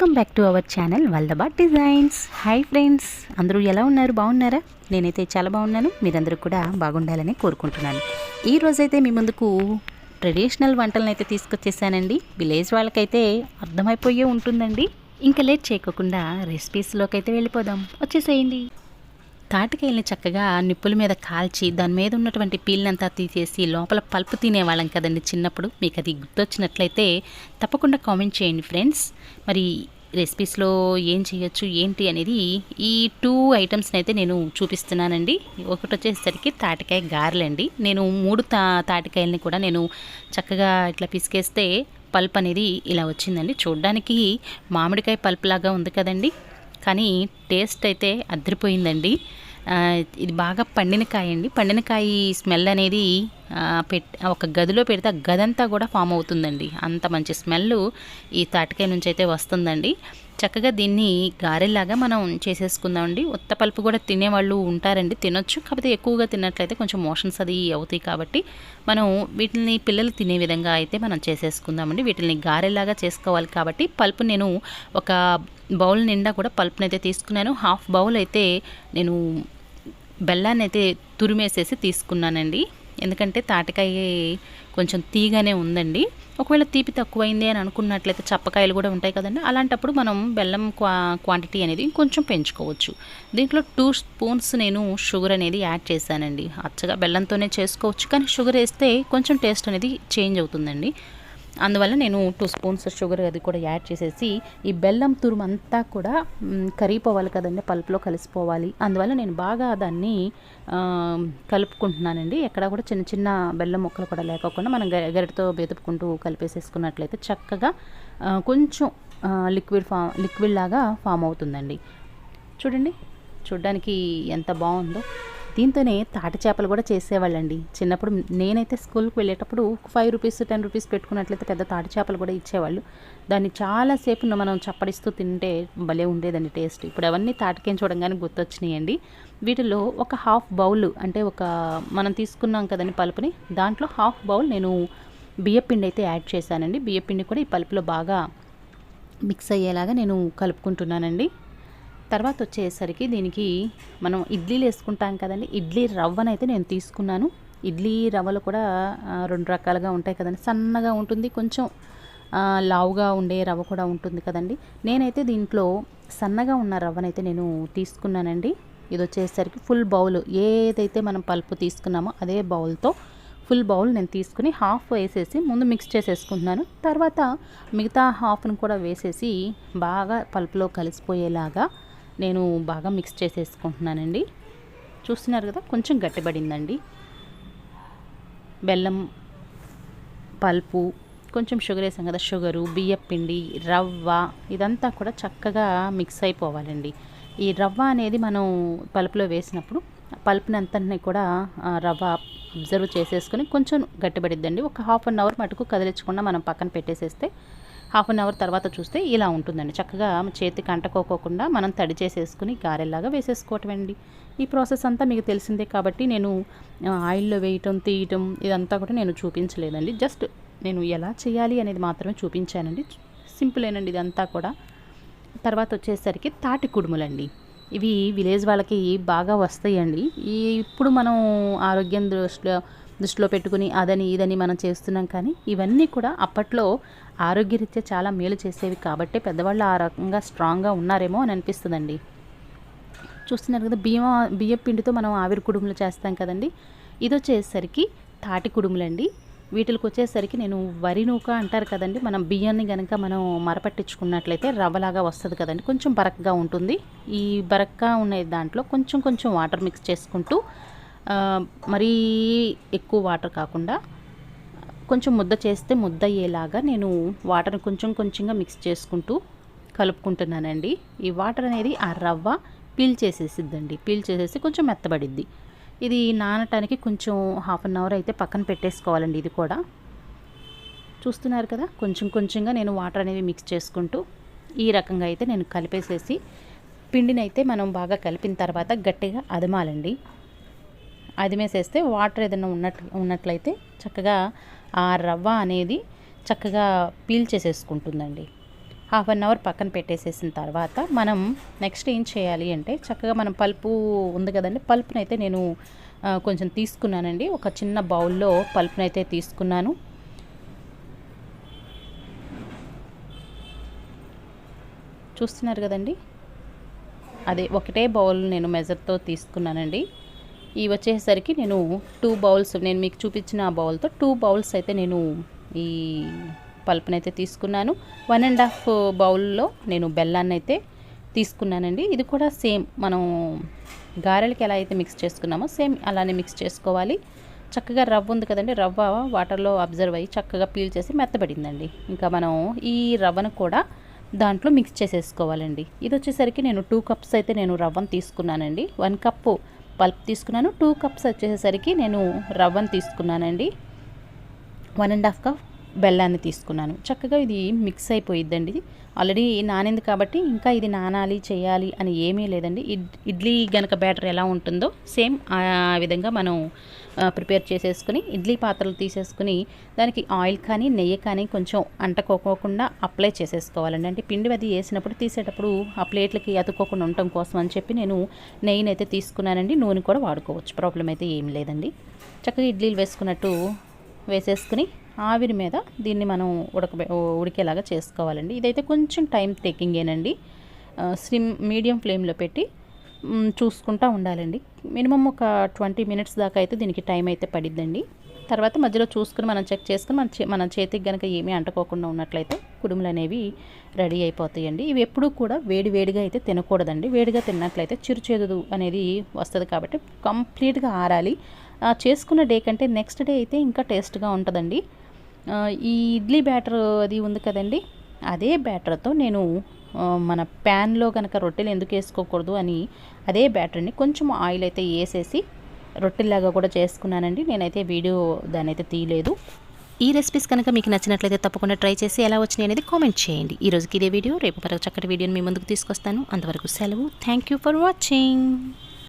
Welcome back to our channel వల్దబాట్ designs hi friends అందరూ ఎలా ఉన్నారు? బాగున్నారా? నేనైతే చాలా బాగున్నాను. మీరందరూ కూడా బాగుండాలని కోరుకుంటున్నాను. ఈ రోజైతే మీ ముందుకు ట్రెడిషనల్ వంటలను అయితే తీసుకొచ్చేసానండి. విలేజ్ వాళ్ళకైతే అర్థమైపోయే ఉంటుందండి. ఇంకా లేట్ చేయకోకుండా రెసిపీస్లోకి అయితే వెళ్ళిపోదాం. వచ్చేసేయండి. తాటికాయల్ని చక్కగా నిప్పుల మీద కాల్చి దాని మీద ఉన్నటువంటి పీల్నంతా తీసేసి లోపల పల్పు తినేవాళ్ళం కదండి చిన్నప్పుడు. మీకు అది గుర్తొచ్చినట్లయితే తప్పకుండా కామెంట్ చేయండి ఫ్రెండ్స్. మరి రెసిపీస్లో ఏం చేయొచ్చు ఏంటి అనేది ఈ టూ ఐటమ్స్ని అయితే నేను చూపిస్తున్నానండి. ఒకటి వచ్చేసరికి తాటికాయ గారెలండి. నేను మూడు తా తాటికాయల్ని కూడా నేను చక్కగా ఇట్లా పిసికేస్తే పల్ప్ అనేది ఇలా వచ్చిందండి. చూడ్డానికి మామిడికాయ పల్ప్ లాగా ఉంది కదండి. కానీ టేస్ట్ అయితే అద్దరిపోయిందండి. ఇది బాగా పండిన కాయ అండి పండిన కాయ స్మెల్ అనేది పెట్ ఒక గదిలో పెడితే ఆ గదంతా కూడా ఫామ్ అవుతుందండి. అంత మంచి స్మెల్ ఈ తాటికాయ నుంచి అయితే వస్తుందండి. చక్కగా దీన్ని గారెలాగా మనం చేసేసుకుందామండి. ఉత్త పలుపు కూడా తినేవాళ్ళు ఉంటారండి తినొచ్చు. కాకపోతే ఎక్కువగా తిన్నట్లయితే కొంచెం మోషన్స్ అది అవుతాయి కాబట్టి మనం వీటిని పిల్లలు తినే విధంగా అయితే మనం చేసేసుకుందామండి. వీటిని గారెలాగా చేసుకోవాలి కాబట్టి పల్పు నేను ఒక బౌల్ నిండా కూడా పల్పుని అయితే తీసుకున్నాను. హాఫ్ బౌల్ అయితే నేను బెల్లాన్ని అయితే తురిమేసేసి తీసుకున్నానండి. ఎందుకంటే తాటికాయ కొంచెం తీగానే ఉందండి. ఒకవేళ తీపి తక్కువైంది అని అనుకున్నట్లయితే చప్పకాయలు కూడా ఉంటాయి కదండి. అలాంటప్పుడు మనం బెల్లం క్వా క్వాంటిటీ అనేది కొంచెం పెంచుకోవచ్చు. దీంట్లో టూ స్పూన్స్ నేను షుగర్ అనేది యాడ్ చేశానండి. అచ్చగా బెల్లంతోనే చేసుకోవచ్చు. కానీ షుగర్ వేస్తే కొంచెం టేస్ట్ అనేది చేంజ్ అవుతుందండి. అందువల్ల నేను టూ స్పూన్స్ షుగర్ అది కూడా యాడ్ చేసేసి ఈ బెల్లం తురుము అంతా కూడా కరిగిపోవాలి కదండి పల్పులో కలిసిపోవాలి. అందువల్ల నేను బాగా దాన్ని కలుపుకుంటున్నానండి. ఎక్కడ కూడా చిన్న చిన్న బెల్లం ముక్కలు కూడా లేకోకుండా మనం గరిటతో బెతుపుకుంటూ కలిపేసేసుకున్నట్లయితే చక్కగా కొంచెం లిక్విడ్ ఫామ్ లిక్విడ్ లాగా ఫామ్ అవుతుందండి. చూడండి చూడ్డానికి ఎంత బాగుందో. దీంతోనే తాటి చేపలు కూడా చేసేవాళ్ళండి. చిన్నప్పుడు నేనైతే స్కూల్కి వెళ్ళేటప్పుడు ఫైవ్ రూపీస్ టెన్ రూపీస్ పెట్టుకున్నట్లయితే పెద్ద తాటి చేపలు కూడా ఇచ్చేవాళ్ళు. దాన్ని చాలాసేపు మనం చప్పడిస్తూ తింటే భలే ఉండేదండి టేస్ట్. ఇప్పుడు అవన్నీ తాటికేం చూడంగానే గుర్తొచ్చినాయండి. వీటిలో ఒక హాఫ్ బౌల్ అంటే ఒక మనం తీసుకున్నాం కదండి పలుపుని దాంట్లో హాఫ్ బౌల్ నేను బియ్యపిండి అయితే యాడ్ చేశానండి. బియ్యపిండి కూడా ఈ పలుపులో బాగా మిక్స్ అయ్యేలాగా నేను కలుపుకుంటున్నానండి. తర్వాత వచ్చేసరికి దీనికి మనం ఇడ్లీలు వేసుకుంటాం కదండి. ఇడ్లీ రవ్వనైతే నేను తీసుకున్నాను. ఇడ్లీ రవ్వలు కూడా రెండు రకాలుగా ఉంటాయి కదండి. సన్నగా ఉంటుంది కొంచెం లావుగా ఉండే రవ్వ కూడా ఉంటుంది కదండి. నేనైతే దీంట్లో సన్నగా ఉన్న రవ్వనైతే నేను తీసుకున్నానండి. ఇది వచ్చేసరికి ఫుల్ బౌల్. ఏదైతే మనం పల్పు తీసుకున్నామో అదే బౌల్తో ఫుల్ బౌల్ నేను తీసుకుని హాఫ్ వేసేసి ముందు మిక్స్ చేసేసుకుంటున్నాను. తర్వాత మిగతా హాఫ్ను కూడా వేసేసి బాగా పల్పులో కలిసిపోయేలాగా నేను బాగా మిక్స్ చేసేసుకుంటున్నానండి. చూస్తున్నారు కదా కొంచెం గట్టిపడిందండి. బెల్లం పల్పు కొంచెం షుగర్ వేసాం కదా షుగరు బియ్యపిండి రవ్వ ఇదంతా కూడా చక్కగా మిక్స్ అయిపోవాలండి. ఈ రవ్వ అనేది మనం పలుపులో వేసినప్పుడు పలుపుని కూడా రవ్వ అబ్జర్వ్ చేసేసుకొని కొంచెం గట్టిపడిద్దండి. ఒక హాఫ్ అన్ అవర్ మటుకు కదిలించకుండా మనం పక్కన పెట్టేసేస్తే హాఫ్ అన్ అవర్ తర్వాత చూస్తే ఇలా ఉంటుందండి. చక్కగా చేతికి అంటకోకోకుండా మనం తడి చేసేసుకుని గారెల్లాగా వేసేసుకోవటమండి. ఈ ప్రాసెస్ అంతా మీకు తెలిసిందే కాబట్టి నేను ఆయిల్లో వేయటం తీయటం ఇదంతా కూడా నేను చూపించలేదండి. జస్ట్ నేను ఎలా చేయాలి అనేది మాత్రమే చూపించానండి. సింపులేనండి ఇదంతా కూడా. తర్వాత వచ్చేసరికి తాటి కుడుములండి. ఇవి విలేజ్ వాళ్ళకి బాగా వస్తాయండి. ఈ ఇప్పుడు మనం ఆరోగ్యం దృష్టిలో దృష్టిలో పెట్టుకుని అదని ఇదని మనం చేస్తున్నాం కానీ ఇవన్నీ కూడా అప్పట్లో ఆరోగ్యరీత్యా చాలా మేలు చేసేవి కాబట్టి పెద్దవాళ్ళు ఆ రకంగా స్ట్రాంగ్గా ఉన్నారేమో అని అనిపిస్తుందండి. చూస్తున్నారు కదా బియ్యం బియ్యం పిండితో మనం ఆవిరి కుడుములు చేస్తాం కదండి. ఇది వచ్చేసరికి తాటి కుడుములండి. వీటికి వచ్చేసరికి నేను వరి నూక అంటారు కదండి మనం బియ్యాన్ని కనుక మనం మరపట్టించుకున్నట్లయితే రవ్వలాగా వస్తుంది కదండి కొంచెం బరక్గా ఉంటుంది. ఈ బరక్గా ఉన్న దాంట్లో కొంచెం కొంచెం వాటర్ మిక్స్ చేసుకుంటూ మరీ ఎక్కువ వాటర్ కాకుండా కొంచెం ముద్ద చేస్తే ముద్ద అయ్యేలాగా నేను వాటర్ కొంచెం కొంచెంగా మిక్స్ చేసుకుంటూ కలుపుకుంటున్నానండి. ఈ వాటర్ అనేది ఆ రవ్వ పీల్ చేసేసిద్దండి. పీల్ చేసేసి కొంచెం మెత్తబడిద్ది. ఇది నానటానికి కొంచెం హాఫ్ అన్ అవర్ అయితే పక్కన పెట్టేసుకోవాలండి ఇది కూడా. చూస్తున్నారు కదా? కొంచెం కొంచెంగా నేను వాటర్ అనేది మిక్స్ చేసుకుంటూ ఈ రకంగా అయితే నేను కలిపేసేసి పిండిని అయితే మనం బాగా కలిపిన తర్వాత గట్టిగా అదమాలండి. అదిమేసేస్తే వాటర్ ఏదైనా ఉన్నట్లు ఉన్నట్లయితే చక్కగా ఆ రవ్వ అనేది చక్కగా పీల్ చేసేసుకుంటుందండి. హాఫ్ అన్ అవర్ పక్కన పెట్టేసేసిన తర్వాత మనం నెక్స్ట్ ఏం చేయాలి అంటే చక్కగా మనం పల్పు ఉంది కదండి పల్పునైతే నేను కొంచెం తీసుకున్నానండి. ఒక చిన్న బౌల్లో పల్పునైతే తీసుకున్నాను. చూస్తున్నారు కదండి? అదే ఒకటే బౌల్ నేను మెజర్తో తీసుకున్నానండి. ఈ వచ్చేసరికి నేను టూ బౌల్స్ నేను మీకు చూపించిన ఆ బౌల్తో టూ బౌల్స్ అయితే నేను ఈ పల్పుని తీసుకున్నాను. వన్ అండ్ హాఫ్ బౌల్లో నేను బెల్లాన్ని అయితే తీసుకున్నానండి. ఇది కూడా సేమ్ మనం గారెలకి ఎలా అయితే మిక్స్ చేసుకున్నామో సేమ్ అలానే మిక్స్ చేసుకోవాలి. చక్కగా రవ్వ ఉంది కదండి రవ్వ వాటర్లో అబ్జర్వ్ అయ్యి చక్కగా పీల్ చేసి మెత్తబడిందండి. ఇంకా మనం ఈ రవ్వను కూడా దాంట్లో మిక్స్ చేసేసుకోవాలండి. ఇది వచ్చేసరికి నేను టూ కప్స్ అయితే నేను రవ్వను తీసుకున్నానండి. వన్ కప్పు పల్ప్ తీసుకున్నాను. టూ కప్స్ వచ్చేసరికి నేను రవ్వను తీసుకున్నానండి. వన్ అండ్ హాఫ్ కప్ బెల్లాన్ని తీసుకున్నాను. చక్కగా ఇది మిక్స్ అయిపోయిద్దండి. ఆల్రెడీ నానింది కాబట్టి ఇంకా ఇది నానాలి చేయాలి అని ఏమీ లేదండి. ఇడ్ ఇడ్లీ గనక బ్యాటర్ ఎలా ఉంటుందో సేమ్ ఆ విధంగా మనం ప్రిపేర్ చేసేసుకుని ఇడ్లీ పాత్రలు తీసేసుకుని దానికి ఆయిల్ కానీ నెయ్యి కానీ కొంచెం అంటకోకోకుండా అప్లై చేసేసుకోవాలండి. అంటే పిండి అది వేసినప్పుడు తీసేటప్పుడు ఆ ప్లేట్లకి అతుక్కోకుండా ఉండటం కోసం అని చెప్పి నేను నెయ్యిని అయితే తీసుకున్నానండి. నూనె కూడా వాడుకోవచ్చు. ప్రాబ్లం అయితే ఏం లేదండి. చక్కగా ఇడ్లీలు వేసుకున్నట్టు వేసేసుకుని ఆవిరి మీద దీన్ని మనం ఉడక ఉడికేలాగా చేసుకోవాలండి. ఇదైతే కొంచెం టైం టేకింగేనండి. స్లిమ్ మీడియం ఫ్లేమ్లో పెట్టి చూసుకుంటూ చూసుకుంటా ఉండాలండి. మినిమం ఒక ట్వంటీ మినిట్స్ దాకా అయితే దీనికి టైం అయితే పడిద్దండి. తర్వాత మధ్యలో చూసుకుని మనం చెక్ చేసుకుని మన చే మన చేతికి కనుక ఏమీ అంటుకోకుండా ఉన్నట్లయితే కుడుములు అనేవి రెడీ అయిపోతాయండి. ఇవి ఎప్పుడూ కూడా వేడి వేడిగా అయితే తినకూడదండి. వేడిగా తిన్నట్లయితే చిరుచేదు అనేది వస్తుంది కాబట్టి కంప్లీట్గా ఆరాలి. చేసుకున్న డే కంటే నెక్స్ట్ డే అయితే ఇంకా టేస్ట్గా ఉంటుందండి. ఈ ఇడ్లీ బ్యాటర్ అది ఉంది కదండి అదే బ్యాటర్తో నేను మన ప్యాన్లో కనుక రొట్టెలు ఎందుకు వేసుకోకూడదు అని అదే బ్యాటర్ని కొంచెం ఆయిల్ అయితే వేసేసి రొట్టెల్లాగా కూడా చేసుకున్నానండి. నేనైతే వీడియో దాని అయితే తీయలేదు. ఈ రెసిపీస్ కనుక మీకు నచ్చినట్లయితే తప్పకుండా ట్రై చేసి ఎలా వచ్చినాయి అనేది కామెంట్ చేయండి. ఈ రోజుకి ఇదే వీడియో రేపు మరొక చక్కటి వీడియోని మీ ముందుకు తీసుకొస్తాను. అంతవరకు సెలవు. Thank you for watching.